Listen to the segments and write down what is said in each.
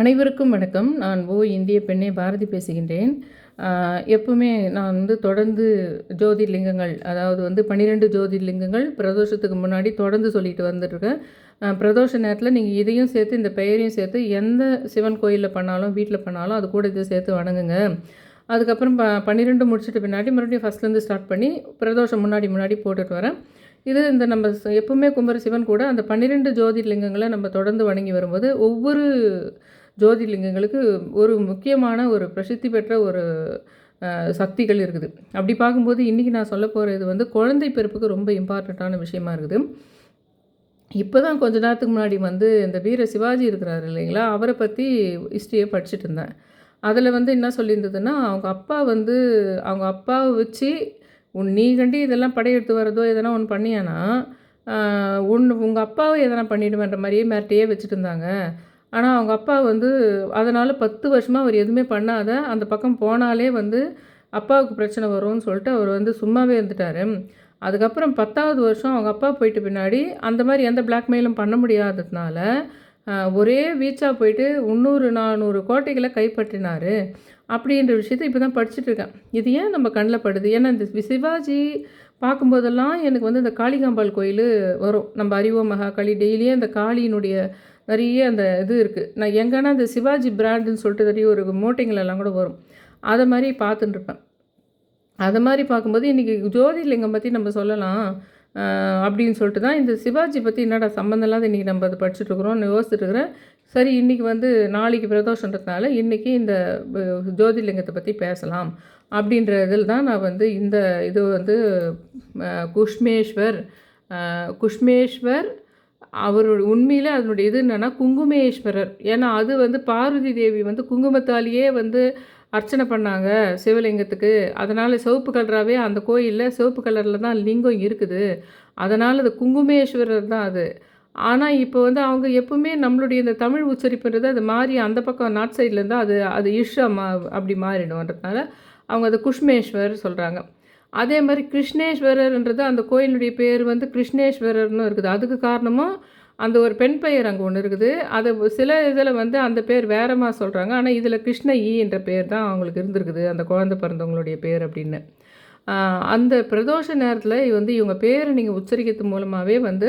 அனைவருக்கும் வணக்கம். நான் ஓ இந்திய பெண்ணே பாரதி பேசுகின்றேன். எப்பவுமே நான் வந்து தொடர்ந்து ஜோதிர்லிங்கங்கள் அதாவது வந்து பன்னிரெண்டு ஜோதிர்லிங்கங்கள் பிரதோஷத்துக்கு முன்னாடி தொடர்ந்து சொல்லிட்டு வந்துட்டுருக்கேன். பிரதோஷ நேரத்தில் நீங்கள் இதையும் சேர்த்து இந்த பெயரையும் சேர்த்து எந்த சிவன் கோயிலில் பண்ணாலும் வீட்டில் பண்ணாலும் அது கூட இதை சேர்த்து வணங்குங்க. அதுக்கப்புறம் ப பன்னிரெண்டு முடிச்சுட்டு பின்னாடி மறுபடியும் ஃபஸ்ட்லேருந்து ஸ்டார்ட் பண்ணி பிரதோஷம் முன்னாடி முன்னாடி போட்டுட்டு வரேன். இது இந்த நம்ம எப்பவுமே கும்பர சிவன் கூட அந்த பன்னிரெண்டு ஜோதிர்லிங்கங்களை நம்ம தொடர்ந்து வணங்கி வரும்போது ஒவ்வொரு ஜோதிர்லிங்கங்களுக்கு ஒரு முக்கியமான ஒரு பிரசித்தி பெற்ற ஒரு சக்திகள் இருக்குது. அப்படி பார்க்கும்போது இன்றைக்கி நான் சொல்ல போகிறது வந்து குழந்தை பிறப்புக்கு ரொம்ப இம்பார்ட்டண்ட்டான விஷயமா இருக்குது. இப்போ தான் கொஞ்ச நேரத்துக்கு முன்னாடி வந்து இந்த வீர சிவாஜி இருக்கிறாரு இல்லைங்களா? அவரை பற்றி ஹிஸ்ட்ரியை படிச்சுட்டு இருந்தேன். அதில் வந்து என்ன சொல்லியிருந்ததுன்னா அவங்க அப்பா வந்து அவங்க அப்பாவை வச்சு உன் நீ கண்டி இதெல்லாம் படையெடுத்து வரதோ எதனா ஒன்று பண்ணியானா உன் உங்கள் அப்பாவை எதனா பண்ணிடுவேன்ற மாதிரியே மிரட்டையே வச்சுட்டு இருந்தாங்க. ஆனால் அவங்க அப்பா வந்து அதனால் பத்து வருஷமாக அவர் எதுவுமே பண்ணாத அந்த பக்கம் போனாலே வந்து அப்பாவுக்கு பிரச்சனை வரும்னு சொல்லிட்டு அவர் வந்து சும்மாவே இருந்துட்டார். அதுக்கப்புறம் பத்தாவது வருஷம் அவங்க அப்பா போயிட்டு பின்னாடி அந்த மாதிரி எந்த பிளாக்மெயிலும் பண்ண முடியாததுனால ஒரே வீச்சாக போயிட்டு முந்நூறு நானூறு கோட்டைகளை கைப்பற்றினார். அப்படின்ற விஷயத்தை இப்போ தான் படிச்சுட்டு இருக்கேன். இது ஏன் நம்ம கண்ணில் படுது? ஏன்னா இந்த சிவாஜி பார்க்கும்போதெல்லாம் எனக்கு வந்து இந்த காளிகாம்பாள் கோயில் வரும். நம்ம அறிவோம் மகாகாளி. டெய்லியே அந்த காளியினுடைய நிறைய அந்த இது இருக்குது நான் எங்கன்னா அந்த சிவாஜி பிராண்டுன்னு சொல்லிட்டு நிறைய ஒரு மூட்டைங்களெல்லாம் கூட வரும். அதை மாதிரி பார்த்துட்டுருப்பேன். அதை மாதிரி பார்க்கும்போது இன்றைக்கி ஜோதிர்லிங்கம் பற்றி நம்ம சொல்லலாம். அப்படின்னு சொல்லிட்டு தான் இந்த சிவாஜி பற்றி என்னடா சம்மந்தம் இல்லாத இன்றைக்கி நம்ம அதை படிச்சுட்டு இருக்கிறோம்னு இருக்கிறேன். சரி இன்றைக்கி வந்து நாளைக்கு பிரதோஷன்றதுனால இன்றைக்கி இந்த ஜோதிலிங்கத்தை ஜோதிர்லிங்கத்தை பற்றி பேசலாம். அப்படின்ற இதில் தான் நான் வந்து இந்த இது வந்து குஷ்மேஸ்வர் குஷ்மேஸ்வர் அவரோட உண்மையில் அதனுடைய இது என்னென்னா குங்குமேஸ்வரர். ஏன்னா அது வந்து பார்வதி தேவி வந்து குங்குமத்தாலேயே வந்து அர்ச்சனை பண்ணாங்க சிவலிங்கத்துக்கு. அதனால் சிவப்பு கலராகவே அந்த கோயிலில் சிவப்பு கலரில் தான் லிங்கம் இருக்குது. அதனால் அது குங்குமேஸ்வரர் தான் அது. ஆனால் இப்போ வந்து அவங்க எப்பவுமே நம்மளுடைய இந்த தமிழ் உச்சரிப்புன்றது அது மாறி அந்த பக்கம் நார்த் சைட்லேருந்து அது அது இஷா மா அப்படி மாறிடும்ன்றதுனால அவங்க அது குஷ்மேஸ்வர் சொல்கிறாங்க அதே மாதிரி கிருஷ்ணேஸ்வரர்ன்றது அந்த கோயிலுடைய பேர் வந்து கிருஷ்ணேஸ்வரர்னு இருக்குது. அதுக்கு காரணமும் அந்த ஒரு பெண் பெயர் அங்கே ஒன்று இருக்குது. அதை சில இதில் வந்து அந்த பேர் வேறமா சொல்கிறாங்க ஆனால் இதில் கிருஷ்ண ஈன்ற என்ற பேர் தான் அவங்களுக்கு இருந்திருக்குது. அந்த குழந்தை பிறந்தவங்களுடைய பேர் அப்படின்னு. அந்த பிரதோஷ நேரத்தில் வந்து இவங்க பேரை நீங்கள் உச்சரிக்கிறது மூலமாகவே வந்து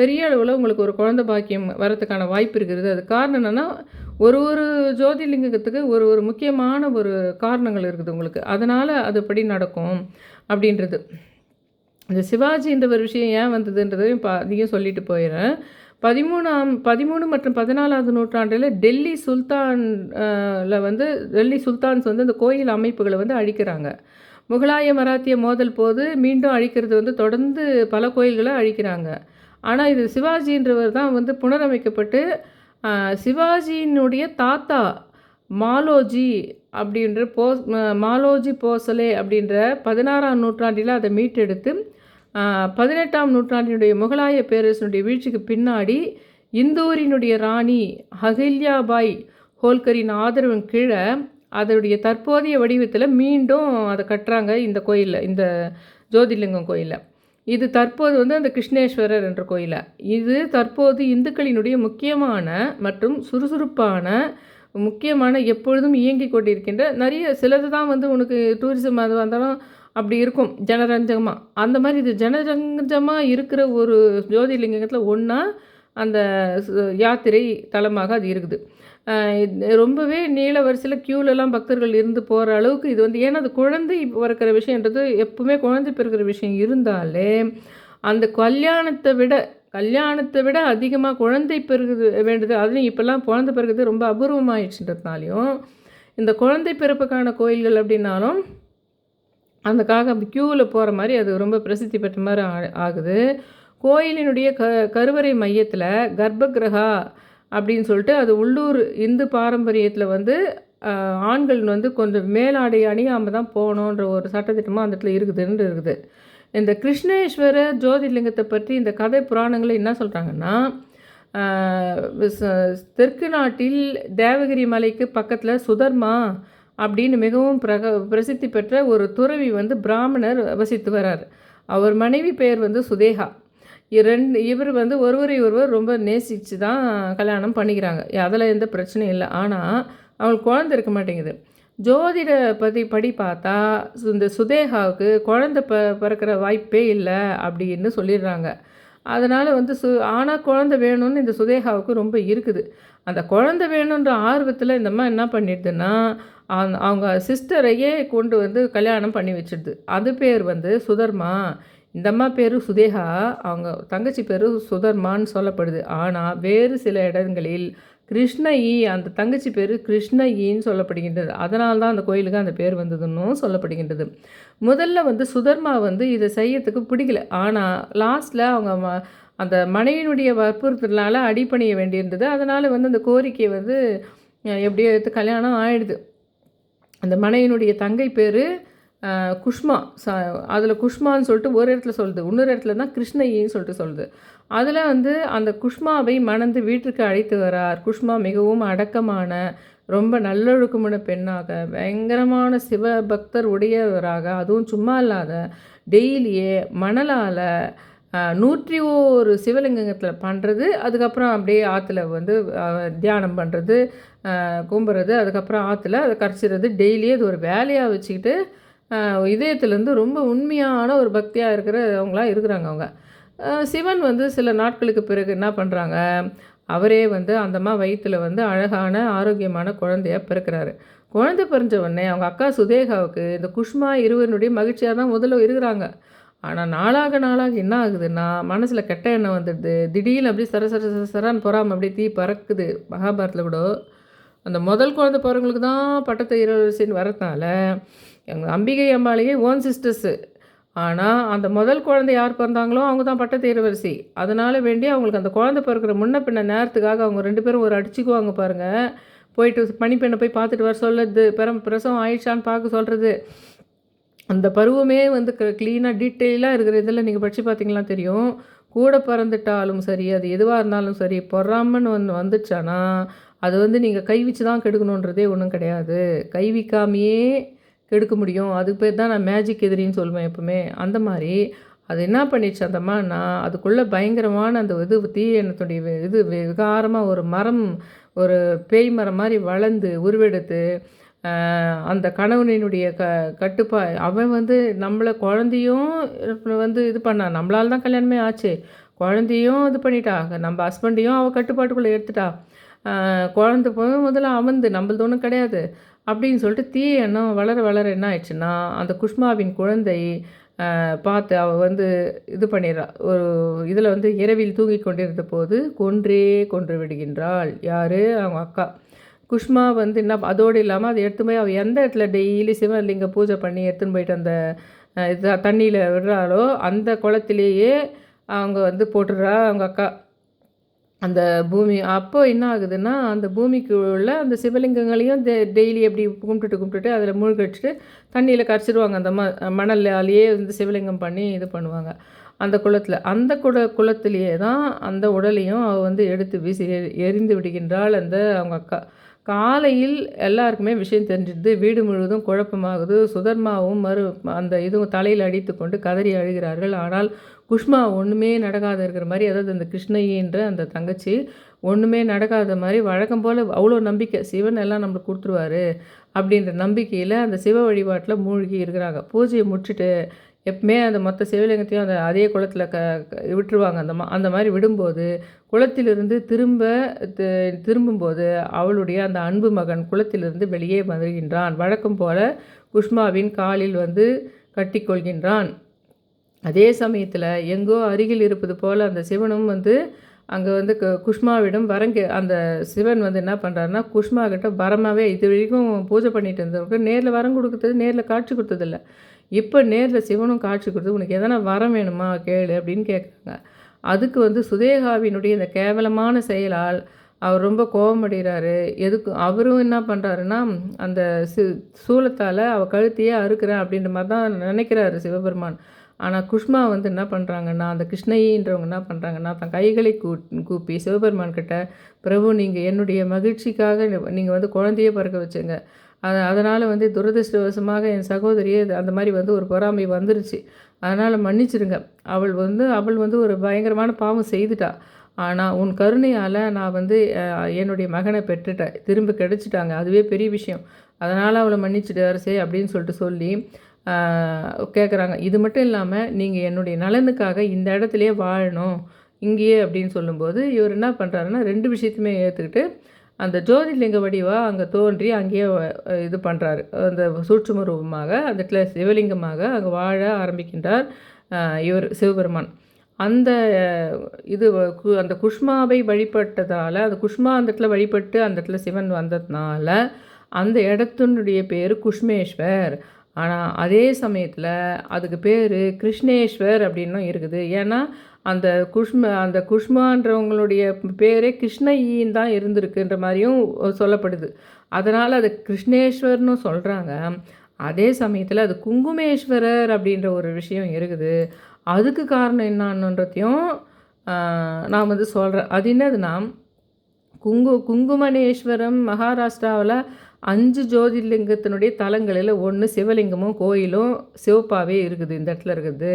பெரிய அளவில் உங்களுக்கு ஒரு குழந்த பாக்கியம் வரதுக்கான வாய்ப்பு இருக்கிறது அது காரணம் என்னென்னா ஒரு ஒரு ஜோதிலிங்கத்துக்கு ஒரு ஒரு முக்கியமான ஒரு காரணங்கள் இருக்குது உங்களுக்கு. அதனால் அதுபடி நடக்கும் அப்படின்றது. இந்த சிவாஜின்ற ஒரு விஷயம் ஏன் வந்ததுன்றதையும் பா அதையும் சொல்லிட்டு போயிடுறேன். பதிமூணாம் பதிமூணு மற்றும் பதினாலாவது நூற்றாண்டில் டெல்லி சுல்தானில் வந்து டெல்லி சுல்தான்ஸ் வந்து இந்த கோயில் அமைப்புகளை வந்து அழிக்கிறாங்க. முகலாய மராத்திய மோதல் போது மீண்டும் அழிக்கிறது வந்து தொடர்ந்து பல கோயில்களை அழிக்கிறாங்க. ஆனால் இது சிவாஜின்றவர் தான் வந்து புனரமைக்கப்பட்டு சிவாஜியினுடைய தாத்தா மாலோஜி அப்படின்ற போ மாலோஜி போசலே அப்படின்ற பதினாறாம் நூற்றாண்டில் அதை மீட்டெடுத்து பதினெட்டாம் நூற்றாண்டினுடைய முகலாய பேரரசனுடைய வீழ்ச்சிக்கு பின்னாடி இந்தூரினுடைய ராணி அகில்யாபாய் ஹோல்கரின் ஆதரவின் கீழே அதனுடைய தற்போதைய வடிவத்தில் மீண்டும் அதை கட்டுறாங்க இந்த கோயிலில் இந்த ஜோதிர்லிங்கம் கோயிலில். இது தற்போது வந்து அந்த கிருஷ்ணேஸ்வரர் என்ற கோயிலை. இது தற்போது இந்துக்களினுடைய முக்கியமான மற்றும் சுறுசுறுப்பான முக்கியமான எப்பொழுதும் இயங்கிக் கொண்டிருக்கின்ற நிறைய சிலது தான் வந்து உனக்கு டூரிசம் அது வந்தாலும் அப்படி இருக்கும் ஜனரஞ்சகமாக அந்த மாதிரி இது ஜனரஞ்சமாக இருக்கிற ஒரு ஜோதிர்லிங்கத்தில் ஒன்றா அந்த யாத்திரை தலமாக அது இருக்குது. ரொம்பவே நீள வரிசையில் க்யூலெல்லாம் பக்தர்கள் இருந்து போகிற அளவுக்கு இது வந்து ஏன்னா அது குழந்தை பிறக்கிற விஷயன்றது எப்பவுமே குழந்தை பிறக்கிற விஷயம் இருந்தாலே அந்த கல்யாணத்தை விட கல்யாணத்தை விட அதிகமாக குழந்தை பிறகு வேண்டியது அதுலேயும் இப்போல்லாம் குழந்தை பிறகுது ரொம்ப அபூர்வமாயிடுச்சுன்றதுனாலையும் இந்த குழந்தை பிறப்புக்கான கோயில்கள் அப்படின்னாலும் அதுக்காக க்யூவில் போகிற மாதிரி அது ரொம்ப பிரசித்தி பெற்ற மாதிரி ஆ- ஆகுது. கோயிலினுடைய க கருவறை மையத்தில் கர்ப்பகிரகா அப்படின்னு சொல்லிட்டு அது உள்ளூர் இந்து பாரம்பரியத்தில் வந்து ஆண்கள் வந்து கொஞ்சம் மேலாடை அணியாமல் தான் போகணுன்ற ஒரு சட்டத்திட்டமாக அந்த இடத்துல இருக்குதுன்னு இருக்குது. இந்த கிருஷ்ணேஸ்வர ஜோதிர்லிங்கத்தை பற்றி இந்த கதை புராணங்களை என்ன சொல்கிறாங்கன்னா தெற்கு நாட்டில் தேவகிரி மலைக்கு பக்கத்தில் சுதர்மா அப்படின்னு மிகவும் பிரக பிரசித்தி பெற்ற ஒரு துறவி வந்து பிராமணர் வசித்து வரார். அவர் மனைவி பெயர் வந்து சுதேகா. ரெண்டு இவர் வந்து ஒருவரை ஒருவர் ரொம்ப நேசித்து தான் கல்யாணம் பண்ணிக்கிறாங்க. அதில் எந்த பிரச்சனையும் இல்லை. ஆனால் அவங்களுக்கு குழந்தை இருக்க மாட்டேங்குது. ஜோதிட பதி படி பார்த்தா இந்த சுதேகாவுக்கு குழந்த ப பிறக்கிற வாய்ப்பே இல்லை அப்படின்னு சொல்லிடுறாங்க. அதனால் வந்து சு ஆனால் குழந்த வேணும்னு இந்த சுதேகாவுக்கு ரொம்ப இருக்குது. அந்த குழந்த வேணுன்ற ஆர்வத்தில் இந்த அம்மா என்ன பண்ணிடுதுன்னா அவங்க சிஸ்டரையே கொண்டு வந்து கல்யாணம் பண்ணி வச்சிடுது. அது பேர் வந்து சுதர்மா. இந்த அம்மா பேர் சுதேகா. அவங்க தங்கச்சி பேர் சுதர்மான்னு சொல்லப்படுது. ஆனால் வேறு சில இடங்களில் கிருஷ்ணயி அந்த தங்கச்சி பேர் கிருஷ்ணயின்னு சொல்லப்படுகின்றது. அதனால தான் அந்த கோயிலுக்கு அந்த பேர் வந்ததுன்னு சொல்லப்படுகின்றது. முதல்ல வந்து சுதர்மா வந்து இதை செய்யறதுக்கு பிடிக்கல. ஆனால் லாஸ்ட்டில் அவங்க அந்த மனைவியினுடைய வற்புறுத்தலால் அடிப்பணிய வேண்டியிருந்தது. அதனால் வந்து அந்த கோரிக்கையை வந்து எப்படியோ எடுத்து கல்யாணம் ஆயிடுது. அந்த மனைவியினுடைய தங்கை பேர் குஷ்மா ச அதில் குஷ்மான்னு சொல்லிட்டு ஒரு இடத்துல சொல்லுது. இன்னொரு இடத்துல தான் கிருஷ்ணயின்னு சொல்லிட்டு சொல்லுது. அதில் வந்து அந்த குஷ்மாவை மணந்து வீட்டிற்கு அழைத்து வரார். குஷ்மா மிகவும் அடக்கமான ரொம்ப நல்லொழுக்கமான பெண்ணாக பயங்கரமான சிவ பக்தர் உடையவராக அதுவும் சும்மா இல்லாத டெய்லியே மணலால் நூற்றி ஒரு சிவலிங்கத்தில் பண்ணுறது அதுக்கப்புறம் அப்படியே ஆற்றுல வந்து தியானம் பண்ணுறது கும்புறது அதுக்கப்புறம் ஆற்றுல அதை கரைச்சிறது டெய்லியே அது ஒரு வேலையாக வச்சுக்கிட்டு இதயத்துலேருந்து ரொம்ப உண்மையான ஒரு பக்தியாக இருக்கிறவங்களாம் இருக்கிறாங்க அவங்க. சிவன் வந்து சில நாட்களுக்கு பிறகு என்ன பண்ணுறாங்க அவரே வந்து அந்தம்மா வயிற்றில் வந்து அழகான ஆரோக்கியமான குழந்தையாக பிறக்கிறாரு. குழந்தை பிறஞ்ச உடனே அவங்க அக்கா சுதேகாவுக்கு இந்த குஷ்மா இருவருடைய மகிழ்ச்சியாக தான் முதல்ல இருக்கிறாங்க. ஆனால் நாளாக நாளாக என்ன ஆகுதுன்னா மனசில் கெட்ட எண்ணம் வந்துடுது. திடீர்னு அப்படியே சர சர சர சரான்னு பொறாமல் அப்படியே தீ பறக்குது. மகாபாரத்தில் கூட அந்த முதல் குழந்தை பிறங்களுக்கு தான் பட்டத்து இளவரசின்னு வரதுனால எங்கள் அம்பிகை அம்பாலேயே ஓன் சிஸ்டர்ஸு ஆனால் அந்த முதல் குழந்தை யார் பிறந்தாங்களோ அவங்க தான் பட்டத்து இளவரசி. அதனால் வேண்டி அவங்களுக்கு அந்த குழந்தை பிறக்கிற முன்ன பின்ன நேரத்துக்காக அவங்க ரெண்டு பேரும் ஒரு அடிச்சுக்குவாங்க பாருங்கள் போயிட்டு பனிப்பெண்ணை போய் பார்த்துட்டு வர சொல்லுறது பிறம் பிரசவம் ஆயிடுச்சான்னு பார்க்க சொல்கிறது அந்த பருவமே வந்து க்ளீனாக டீட்டெயிலாக இருக்கிற இதில் நீங்கள் படித்து பார்த்தீங்களா தெரியும். கூட பிறந்துட்டாலும் சரி அது எதுவாக இருந்தாலும் சரி பொறாமன்னு ஒன்று வந்துச்சானா அது வந்து நீங்கள் கை வச்சு தான் கெடுக்கணுன்றதே ஒன்றும் கிடையாது. கை வைக்காமையே கெடுக்க முடியும். அதுக்கு பேர் தான் நான் மேஜிக் எதிரின்னு சொல்லுவேன் எப்போவுமே. அந்த மாதிரி அது என்ன பண்ணிடுச்சு அந்த அம்மானா அதுக்குள்ளே பயங்கரமான அந்த இது தீய எண்ணத்துடைய இது விகாரமாக ஒரு மரம் ஒரு பேய் மரம் மாதிரி வளர்ந்து உருவெடுத்து அந்த கணவனினுடைய க கட்டுப்பா அவன் வந்து நம்மளை குழந்தையும் வந்து இது பண்ணான் நம்மளால தான் கல்யாணமே ஆச்சு. குழந்தையும் இது பண்ணிட்டா நம்ம ஹஸ்பண்டையும் அவள் கட்டுப்பாட்டுக்குள்ளே எடுத்துட்டா. குழந்தை போய் முதல்ல அமர்ந்து நம்மளது ஒன்றும் கிடையாது. அப்படின்னு சொல்லிட்டு தீய எண்ணம் வளர வளர என்ன ஆயிடுச்சுன்னா அந்த குஷ்மாவின் குழந்தை பார்த்து அவள் வந்து இது பண்ணிடுறா. ஒரு இதில் வந்து இரவில் தூங்கி கொண்டிருந்த போது கொன்றே கொன்று விடுகின்றாள். யார்? அவங்க அக்கா. குஷ்மா வந்து என்ன அதோடு இல்லாமல் அதை எடுத்து போய் அவள் எந்த இடத்துல டெய்லி சிவலிங்க பூஜை பண்ணி எடுத்துன்னு போயிட்டு அந்த இது தண்ணியில் விடுறாளோ அந்த குளத்திலேயே அவங்க வந்து போட்டுடுறா அவங்க அக்கா. அந்த பூமி அப்போ என்ன ஆகுதுன்னா அந்த பூமிக்கு உள்ள அந்த சிவலிங்கங்களையும் டெ டெய்லி அப்படி கும்பிட்டுட்டு கும்பிட்டுட்டு அதில் மூழ்கடிச்சிட்டு தண்ணியில் கரைச்சிடுவாங்க அந்த ம மணல்லாலேயே வந்து சிவலிங்கம் பண்ணி இது பண்ணுவாங்க. அந்த குளத்தில் அந்த குட குளத்திலேயே தான் அந்த உடலையும் அவள் வந்து எடுத்து வீசி எரிந்து விடுகின்றாள் அந்த அவங்க அக்கா. காலையில் எல்லாருக்குமே விஷயம் தெரிஞ்சிடுது. வீடு முழுவதும் குழப்பமாகுது. சுதர்மாவும் மறு அந்த இதுவும் தலையில் அடித்து கொண்டு கதறி அழுகிறார்கள். ஆனால் குஷ்மா ஒன்றுமே நடக்காத இருக்கிற மாதிரி அதாவது அந்த கிருஷ்ணகின்ற அந்த தங்கச்சி ஒன்றுமே நடக்காத மாதிரி வழக்கம் போல் அவ்வளோ நம்பிக்கை சிவன் எல்லாம் நம்மளுக்கு கொடுத்துருவாரு அப்படின்ற நம்பிக்கையில் அந்த சிவ வழிபாட்டில் மூழ்கி இருக்கிறாங்க. பூஜையை முடிச்சுட்டு எப்பவுமே அந்த மொத்த சிவலிங்கத்தையும் அந்த அதே குளத்தில் க விட்டுருவாங்க. அந்த மா அந்த மாதிரி விடும்போது குளத்திலிருந்து திரும்ப திரும்பும்போது அவளுடைய அந்த அன்பு மகன் குளத்திலிருந்து வெளியே வருகின்றான். வழக்கம் போல குஷ்மாவின் காலில் வந்து கட்டிக்கொள்கின்றான். அதே சமயத்தில் எங்கோ அருகில் இருப்பது போல் அந்த சிவனும் வந்து அங்கே வந்து குஷ்மாவிடம் வரங்க அந்த சிவன் வந்து என்ன பண்ணுறாருன்னா குஷ்மா கிட்ட வரமாகவே இது வரைக்கும் பூஜை பண்ணிட்டு இருந்தவங்க நேரில் வரம் கொடுக்குறது நேரில் காட்சி கொடுத்ததில்ல. இப்போ நேரில் சிவனும் காட்சி கொடுத்து உனக்கு எதனா வரம் வேணுமா? கேளு அப்படின்னு கேட்குறாங்க அதுக்கு வந்து சுதேகாவினுடைய இந்த கேவலமான செயலால் அவர் ரொம்ப கோபமடைகிறாரு எதுக்கு அவரும் என்ன பண்ணுறாருன்னா அந்த சி சூலத்தால் அவள் கழுத்தையே அறுக்கிறேன் அப்படின்ற மாதிரி தான் நினைக்கிறாரு சிவபெருமான். ஆனால் குஷ்மா வந்து என்ன பண்ணுறாங்கன்னா அந்த கிருஷ்ணயின்றவங்க என்ன பண்ணுறாங்கன்னா தன் கைகளை கூ கூப்பி சிவபெருமான் கிட்ட பிரபு நீங்கள் என்னுடைய மகிழ்ச்சிக்காக நீங்கள் வந்து குழந்தையே பிறக்க வச்சுங்க. அது அதனால் வந்து துரதிருஷ்டவசமாக என் சகோதரியே அந்த மாதிரி வந்து ஒரு பொறாமை வந்துருச்சு. அதனால் மன்னிச்சிடுங்க அவள் வந்து அவள் வந்து ஒரு பயங்கரமான பாவம் செய்துட்டா. ஆனால் உன் கருணையால் நான் வந்து என்னுடைய மகனை பெற்றுட்டேன். திரும்ப கிடச்சிட்டாங்க. அதுவே பெரிய விஷயம். அதனால் அவளை மன்னிச்சிடு அரசே அப்படின்னு சொல்லிட்டு சொல்லி கேட்குறாங்க இது மட்டும் இல்லாமல் நீங்கள் என்னுடைய நலனுக்காக இந்த இடத்துலையே வாழணும் இங்கேயே அப்படின்னு சொல்லும்போது இவர் என்ன பண்ணுறாருன்னா ரெண்டு விஷயத்தையுமே ஏற்றுக்கிட்டு அந்த ஜோதிலிங்க வடிவாக அங்கே தோன்றி அங்கேயே இது பண்ணுறாரு அந்த சூட்சும ரூபமாக அந்த இடத்துல சிவலிங்கமாக அங்கே வாழ ஆரம்பிக்கின்றார் இவர் சிவபெருமான். அந்த இது கு- அந்த குஷ்மாவை வழிபட்டதால் அந்த குஷ்மா அந்த இடத்துல வழிபட்டு அந்த இடத்துல சிவன் வந்ததுனால அந்த இடத்தினுடைய பேர் குஷ்மேஸ்வர் ஆனால் அதே சமயத்தில் அதுக்கு பேர் கிருஷ்ணேஸ்வர் அப்படின்னும் இருக்குது. ஏன்னா அந்த குஷ்ம அந்த குஷ்மான்றவங்களுடைய பேரே கிருஷ்ணயின் தான் இருந்திருக்குன்ற மாதிரியும் சொல்லப்படுது. அதனால் அது கிருஷ்ணேஸ்வர்னு சொல்கிறாங்க அதே சமயத்தில் அது குங்குமேஸ்வரர் அப்படின்ற ஒரு விஷயம் இருக்குது. அதுக்கு காரணம் என்னன்றதையும் நான் வந்து சொல்கிறேன் அது என்னதுன்னா குங்கு குங்குமணேஸ்வரம் மகாராஷ்டிராவில் அஞ்சு ஜோதிர்லிங்கத்தினுடைய தலங்களில் ஒன்று சிவலிங்கமும் கோயிலும் சிவப்பாகவே இருக்குது இந்த இடத்துல இருக்குது.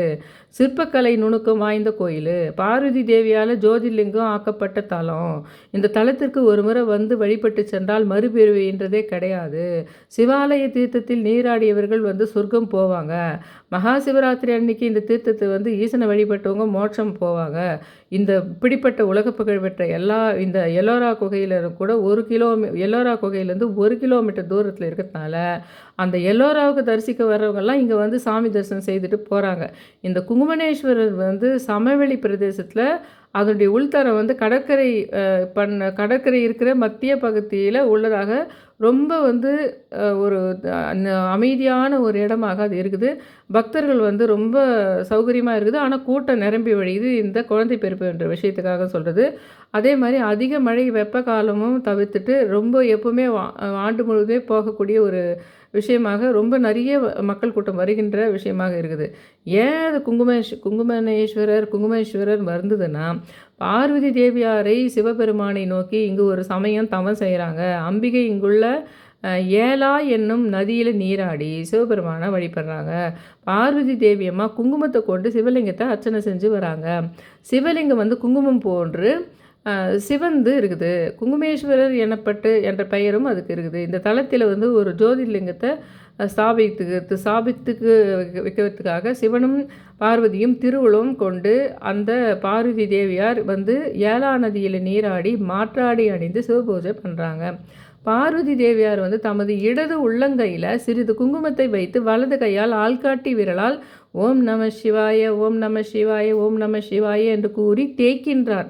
சிற்பக்கலை நுணுக்கம் வாய்ந்த கோயில். பார்வதி தேவியால் ஜோதிர்லிங்கம் ஆக்கப்பட்ட தலம். இந்த தலத்திற்கு ஒரு முறை வந்து வழிபட்டு சென்றால் மறுபிறவின்றதே கிடையாது. சிவாலய தீர்த்தத்தில் நீராடியவர்கள் வந்து சொர்க்கம் போவாங்க. மகா சிவராத்திரி அன்னைக்கு இந்த தீர்த்தத்தை வந்து ஈசனை வழிபட்டவங்க மோட்சம் போவாங்க. இந்த பிடிப்பட்ட உலக பெற்ற எல்லா இந்த எல்லோரா குகையில் கூட ஒரு கிலோமீ எல்லோரா குகையிலேருந்து ஒரு கிலோமீட்டர் தூரத்தில் இருக்கிறதுனால அந்த எல்லோராவுக்கு தரிசிக்க வர்றவங்கெல்லாம் இங்கே வந்து சாமி தரிசனம் செய்துட்டு போகிறாங்க இந்த குங்குமணேஸ்வரர் வந்து சமவெளி பிரதேசத்தில் அதனுடைய உள்தரம் வந்து கடற்கரை பண்ண கடற்கரை இருக்கிற மத்திய பகுதியில் உள்ளதாக ரொம்ப வந்து ஒரு அமைதியான ஒரு இடமாக அது இருக்குது. பக்தர்கள் வந்து ரொம்ப சௌகரியமாக இருக்குது. ஆனால் கூட்டம் நிரம்பி வழியுது. இந்த குழந்தை பிறப்பு என்ற விஷயத்துக்காக சொல்கிறது அதே மாதிரி அதிக மழை வெப்ப காலமும் தவிர்த்துட்டு ரொம்ப எப்பவுமே வா- ஆண்டு முழுவதுமே போகக்கூடிய ஒரு விஷயமாக ரொம்ப நிறைய மக்கள் கூட்டம் வருகின்ற விஷயமாக இருக்குது. ஏன் அது குங்குமேஷ் குங்குமணேஸ்வரர் குங்குமேஸ்வரர் வருந்ததுன்னா பார்வதி தேவியாரை சிவபெருமானை நோக்கி இங்கு ஒரு சமயம் தவம் செய்கிறாங்க. அம்பிகை இங்குள்ள ஏலா என்னும் நதியில் நீராடி சிவபெருமானை வழிபடுறாங்க. பார்வதி தேவியம்மா குங்குமத்தை கொண்டு சிவலிங்கத்தை அர்ச்சனை செஞ்சு வராங்க. சிவலிங்கம் வந்து குங்குமம் போன்று சிவந்து இருக்குது. குங்குமேஸ்வரர் எனப்பட்டு என்ற பெயரும் அதுக்கு இருக்குது. இந்த தலத்தில் வந்து ஒரு ஜோதிர்லிங்கத்தை ஸ்தாபித்து ஸ்தாபித்துக்கு ஸ்தாபித்துக்கு வைக்கிறதுக்காக சிவனும் பார்வதியும் திருவுளம் கொண்டு அந்த பார்வதி தேவியார் வந்து ஏலா நதியில் நீராடி மாற்றாடி அணிந்து சிவபூஜை பண்ணுறாங்க பார்வதி தேவியார் வந்து தமது இடது உள்ளங்கையில் சிறிது குங்குமத்தை வைத்து வலது கையால் ஆள்காட்டி விரலால் ஓம் நம சிவாய ஓம் நம சிவாய ஓம் நம சிவாய என்று கூறி தேய்க்கின்றார்.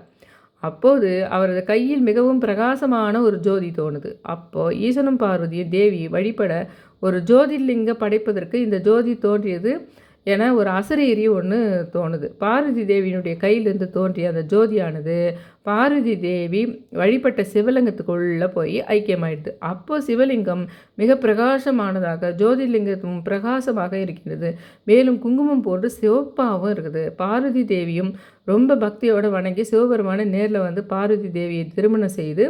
அப்போது அவரது கையில் மிகவும் பிரகாசமான ஒரு ஜோதி தோணுது. அப்போ ஈசனும் பார்வதியும் தேவி வழிபட ஒரு ஜோதிர்லிங்க படைப்பதற்கு இந்த ஜோதி தோன்றியது என ஒரு அசரீரி ஒன்று தோணுது. பார்வதி தேவியினுடைய கையிலிருந்து தோன்றிய அந்த ஜோதியானது பார்வதி தேவி வழிபட்ட சிவலிங்கத்துக்குள்ளே போய் ஐக்கியமாயிடுது. அப்போ சிவலிங்கம் மிக பிரகாசமானதாக ஜோதிலிங்கத்தும் பிரகாசமாக இருக்கின்றது. மேலும் குங்குமம் போன்று சிவப்பாகவும் இருக்குது. பார்வதி தேவியும் ரொம்ப பக்தியோடு வணங்கி சிவபெருமான நேரில் வந்து பார்வதி தேவியை திருமணம் செய்து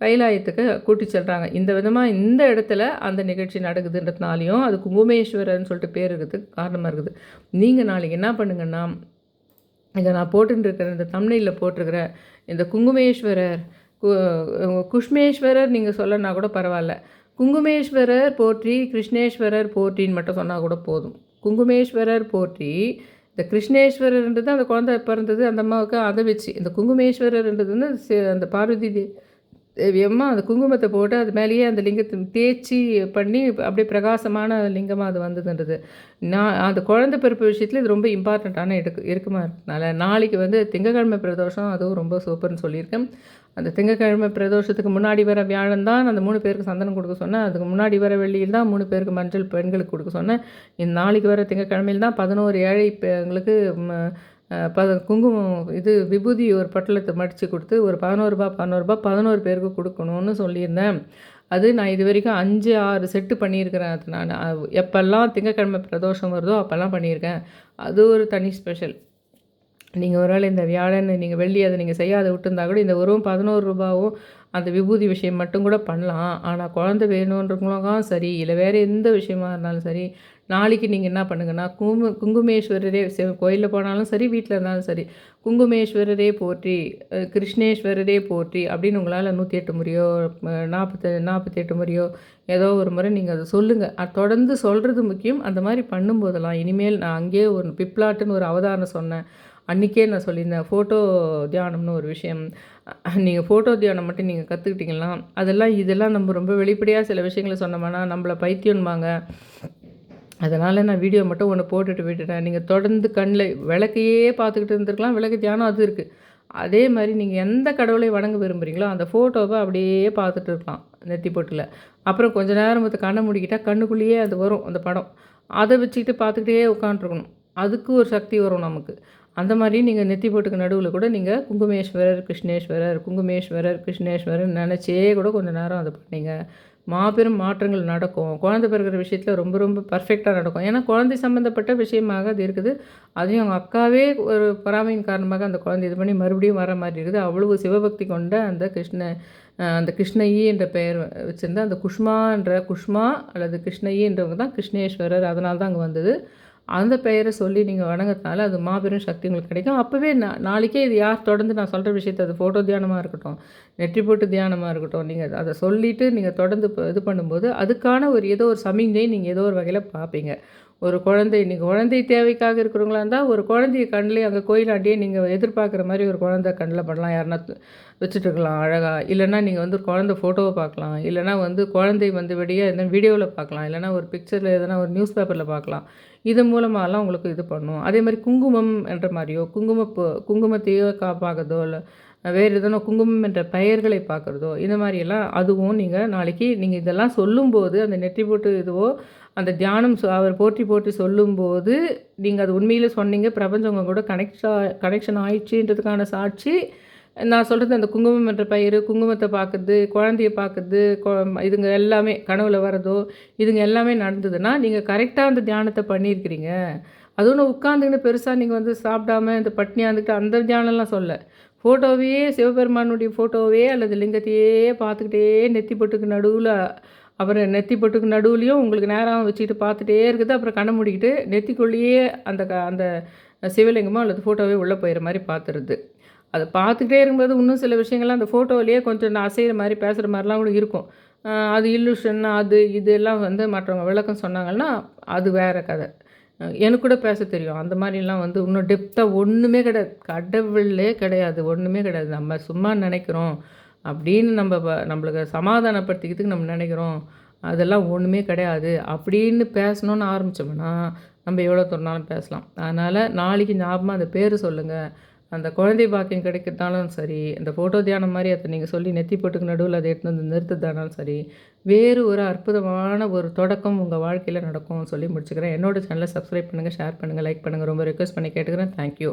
கைலாயத்துக்கு கூட்டி செல்கிறாங்க இந்த விதமாக இந்த இடத்துல அந்த நிகழ்ச்சி நடக்குதுன்றதுனாலையும் அது குங்குமேஸ்வரர்னு சொல்லிட்டு பேர் இருக்கிறதுக்கு காரணமாக இருக்குது. நீங்கள் நாளைக்கு என்ன பண்ணுங்கன்னா இதை நான் போட்டுன்னு இந்த தமிழில் போட்டிருக்கிற இந்த குங்குமேஸ்வரர் கு- குஷ்மேஸ்வரர் நீங்கள் சொல்லனா கூட பரவாயில்ல. குங்குமேஸ்வரர் போற்றி கிருஷ்ணேஸ்வரர் போற்றின்னு மட்டும் சொன்னால் கூட போதும். குங்குமேஸ்வரர் போற்றி இந்த கிருஷ்ணேஸ்வரர்ன்றது அந்த குழந்தை பிறந்தது அந்த அம்மாவுக்கு அதை வச்சு இந்த குங்குமேஸ்வரர்ன்றது வந்து அந்த பார்வதி எம்மா அந்த குங்குமத்தை போட்டு அது மேலேயே அந்த லிங்கத்தை தேய்ச்சி பண்ணி அப்படியே பிரகாசமான லிங்கமாக அது வந்ததுன்றது. நான் அந்த குழந்தை பிறப்பு விஷயத்தில் இது ரொம்ப இம்பார்ட்டண்ட்டான எடுக்கு இருக்குமா இருக்கனால நாளைக்கு வந்து திங்கக்கிழமை பிரதோஷம் அதுவும் ரொம்ப சூப்பர்னு சொல்லியிருக்கேன். அந்த திங்கக்கிழமை பிரதோஷத்துக்கு முன்னாடி வர வியாழன் தான் அந்த மூணு பேருக்கு சந்தனம் கொடுக்க சொன்னேன். அதுக்கு முன்னாடி வர வெள்ளியில் தான் மூணு பேருக்கு மஞ்சள் பெண்களுக்கு கொடுக்க சொன்னேன். இந்த நாளைக்கு வர திங்கக்கிழமையில் தான் பதினோரு ஏழை எங்களுக்கு ப பத குங்குமம் இது விபூதி ஒரு பட்டலத்தை மடித்து கொடுத்து ஒரு பதினோருபா பதினோருபா பதினோரு பேருக்கு கொடுக்கணும்னு சொல்லியிருந்தேன். அது நான் இது வரைக்கும் அஞ்சு ஆறு செட்டு பண்ணியிருக்கிறேன். அது நான் எப்போல்லாம் திங்கக்கிழமை பிரதோஷம் வருதோ அப்போல்லாம் பண்ணியிருக்கேன். அது ஒரு தனி ஸ்பெஷல். நீங்கள் ஒரு வேளை இந்த வியாழன் நீங்கள் வெள்ளி அதை நீங்கள் செய்யாத விட்டுருந்தா கூட இந்த வெறும் பதினோரு ரூபாவும் அந்த விபூதி விஷயம் மட்டும் கூட பண்ணலாம். ஆனால் குழந்தை வேணுன்றவங்களும் சரி இல்லை வேறு எந்த விஷயமா இருந்தாலும் சரி நாளைக்கு நீங்கள் என்ன பண்ணுங்கன்னா குங்கு குங்குமேஸ்வரரே கோயிலில் போனாலும் சரி வீட்டில் இருந்தாலும் சரி குங்குமேஸ்வரரே போற்றி கிருஷ்ணேஸ்வரரே போற்றி அப்படின்னு உங்களால் நூற்றி எட்டு முறையோ நாற்பத்தி நாற்பத்தி எட்டு முறையோ ஏதோ ஒரு முறை நீங்கள் அதை சொல்லுங்கள் தொடர்ந்து சொல்கிறது முக்கியம். அந்த மாதிரி பண்ணும்போதெல்லாம் இனிமேல் நான் அங்கேயே ஒரு பிப்ளாட்டுன்னு ஒரு அவதாரம் சொன்னேன். அன்றைக்கே நான் சொல்லியிருந்தேன் ஃபோட்டோ தியானம்னு ஒரு விஷயம் நீங்கள் ஃபோட்டோ தியானம் மட்டும் நீங்கள் கற்றுக்கிட்டிங்கன்னா அதெல்லாம் இதெல்லாம் நம்ம ரொம்ப வெளிப்படையாக சில விஷயங்களை சொன்னோம்னா நம்மளை பைத்தியம்பாங்க. அதனால் நான் வீடியோ மட்டும் ஒன்று போட்டுட்டு விட்டுட்டேன். நீங்கள் தொடர்ந்து கண்ணில் விளக்கையே பார்த்துக்கிட்டு இருந்திருக்கலாம். விளக்கு தியானம் அது இருக்குது அதே மாதிரி நீங்கள் எந்த கடவுளை வணங்க விரும்புகிறீங்களோ அந்த ஃபோட்டோவை அப்படியே பார்த்துட்டு இருக்கலாம் நெத்தி போட்டில். அப்புறம் கொஞ்ச நேரம் பார்த்து கண்ணை முடிக்கிட்டால் கண்ணுக்குள்ளேயே அது வரும் அந்த படம். அதை வச்சுக்கிட்டு பார்த்துக்கிட்டே உட்காந்துருக்கணும் அதுக்கு ஒரு சக்தி வரும் நமக்கு. அந்த மாதிரி நீங்கள் நெத்தி போட்டுக்கு நடுவில் கூட நீங்கள் குங்குமேஸ்வரர் கிருஷ்ணேஸ்வரர் குங்குமேஸ்வரர் கிருஷ்ணேஸ்வரர் நினச்சே கூட கொஞ்சம் நேரம் அதை பண்ணீங்க. மாபெரும் மாற்றங்கள் நடக்கும். குழந்தை பிறகுற விஷயத்தில் ரொம்ப ரொம்ப பர்ஃபெக்டாக நடக்கும். ஏன்னா குழந்தை சம்மந்தப்பட்ட விஷயமாக அது இருக்குது. அதையும் அவங்க அக்காவே ஒரு பொறாமையின் காரணமாக அந்த குழந்தை இது பண்ணி மறுபடியும் வர மாதிரி இருக்குது. அவ்வளவு சிவபக்தி கொண்ட அந்த கிருஷ்ண அந்த கிருஷ்ணயி என்ற பெயர் வச்சுருந்த அந்த குஷ்மா என்ற குஷ்மா அல்லது கிருஷ்ணயி என்றவங்க தான் கிருஷ்ணேஸ்வரர். அதனால தான் அங்கே வந்தது. அந்த பெயரை சொல்லி நீங்கள் வணங்குறதுனால அது மாபெரும் சக்தி உங்களுக்கு கிடைக்கும். அப்போவே நான் நாளைக்கே இது யார் தொடர்ந்து நான் சொல்கிற விஷயத்தை அது ஃபோட்டோ தியானமாக இருக்கட்டும் நெற்றி போட்டு தியானமாக இருக்கட்டும் நீங்கள் அதை சொல்லிவிட்டு நீங்கள் தொடர்ந்து இது பண்ணும்போது அதுக்கான ஒரு ஏதோ ஒரு சமிஞ்சை நீங்கள் ஏதோ ஒரு வகையில் பார்ப்பீங்க. ஒரு குழந்தை நீங்கள் குழந்தை தேவைக்காக இருக்கிறவங்களா இருந்தால் ஒரு குழந்தைய கண்ணிலே அங்கே கோயிலாண்டியே நீங்கள் எதிர்பார்க்குற மாதிரி ஒரு குழந்தை கண்ணில் பண்ணலாம் யாருன்னா வச்சுட்ருக்கலாம் வச்சுட்டு இருக்கலாம் அழகாக இல்லைன்னா நீங்கள் வந்து ஒரு குழந்தை ஃபோட்டோவை பார்க்கலாம். இல்லைன்னா வந்து குழந்தை வந்து வெளியே எதனா வீடியோவில் பார்க்கலாம். இல்லைன்னா ஒரு பிக்சரில் எதனா ஒரு நியூஸ் பேப்பரில் பார்க்கலாம். இது மூலமாகலாம் உங்களுக்கு இது பண்ணும். அதே மாதிரி குங்குமம் என்ற மாதிரியோ குங்கும குங்குமத்தையோ கா பார்க்கறதோ இல்லை வேறு எதனா குங்குமம் என்ற பெயர்களை பார்க்குறதோ இந்த மாதிரியெல்லாம் அதுவும் நீங்கள் நாளைக்கு நீங்கள் இதெல்லாம் சொல்லும்போது அந்த நெற்றி போட்டு இதுவோ அந்த தியானம் சொ- அவர் போற்றி போற்றி சொல்லும்போது நீங்கள் அது உண்மையில் சொன்னீங்க பிரபஞ்சம் உங்கள் கூட கனெக்ட் கனெக்ஷன் ஆயிடுச்சுன்றதுக்கான சாட்சி. நான் சொல்கிறது அந்த குங்குமம் என்ற பயிர் குங்குமத்தை பார்க்குறது குழந்தைய பார்க்குறது இதுங்க எல்லாமே கனவுல வரதோ இதுங்க எல்லாமே நடந்ததுன்னா நீங்கள் கரெக்டாக அந்த தியானத்தை பண்ணியிருக்கிறீங்க. அதுவும் நான் உட்காந்துக்கின்னு பெருசாக நீங்கள் வந்து சாப்பிடாம இந்த பட்னியாக இருந்துக்கிட்டு அந்த தியானம்லாம் சொல்ல. ஃபோட்டோவையே சிவபெருமானுடைய ஃபோட்டோவே அல்லது லிங்கத்தையே பார்த்துக்கிட்டே நெத்தி போட்டுக்கு நடுவில் அப்புறம் நெத்தி பொட்டுக்கு நடுவுலையும் உங்களுக்கு நேரம் வச்சுக்கிட்டு பார்த்துட்டே இருக்குது. அப்புறம் கண்ணை மூடிக்கிட்டு நெத்திக்குள்ளேயே அந்த க அந்த சிவலிங்கமோ அல்லது ஃபோட்டோவே உள்ளே போயிடுற மாதிரி பார்த்துருது. அதை பார்த்துக்கிட்டே இருக்கும்போது இன்னும் சில விஷயங்கள்லாம் அந்த ஃபோட்டோவிலேயே கொஞ்சம் நான் அசைகிற மாதிரி பேசுகிற மாதிரிலாம் கூட இருக்கும். அது இல்லுஷன் அது இதெல்லாம் வந்து மற்றவங்க விளக்கம் சொன்னாங்கன்னா அது வேறு கதை. எனக்கு கூட பேச தெரியும். அந்த மாதிரிலாம் வந்து இன்னும் டெப்த்தாக ஒன்றுமே கிடையாது. கடவுளே கிடையாது. ஒன்றுமே கிடையாது. நம்ம சும்மா நினைக்கிறோம். அப்படின்னு நம்ம நம்மளுக்கு சமாதானப்படுத்திக்கிறதுக்கு நம்ம நினைக்கிறோம். அதெல்லாம் ஒன்றுமே கிடையாது. அப்படின்னு பேசணும்னு ஆரம்பித்தோம்னா நம்ம எவ்வளோ தூரம்னாலும் பேசலாம். அதனால் நாளைக்கு ஞாபகமாக அந்த பேர் சொல்லுங்கள் அந்த குழந்தை பாக்கியம் கிடைக்கிறதாலும் சரி அந்த ஃபோட்டோ தியானம் மாதிரி அதை நீங்கள் சொல்லி நெத்தி போட்டுக்கு நடுவில் அதை எடுத்து வந்து நிறுத்துதானாலும் சரி வேறு ஒரு அற்புதமான ஒரு தொடக்கம் உங்கள் வாழ்க்கையில் நடக்கும் சொல்லி முடிச்சுக்கிறேன். என்னோட சேனலை சப்ஸ்கிரைப் பண்ணுங்கள் ஷேர் பண்ணுங்கள் லைக் பண்ணுங்கள் ரொம்ப ரிக்வஸ்ட் பண்ணி கேட்டுக்கிறேன். தேங்க்யூ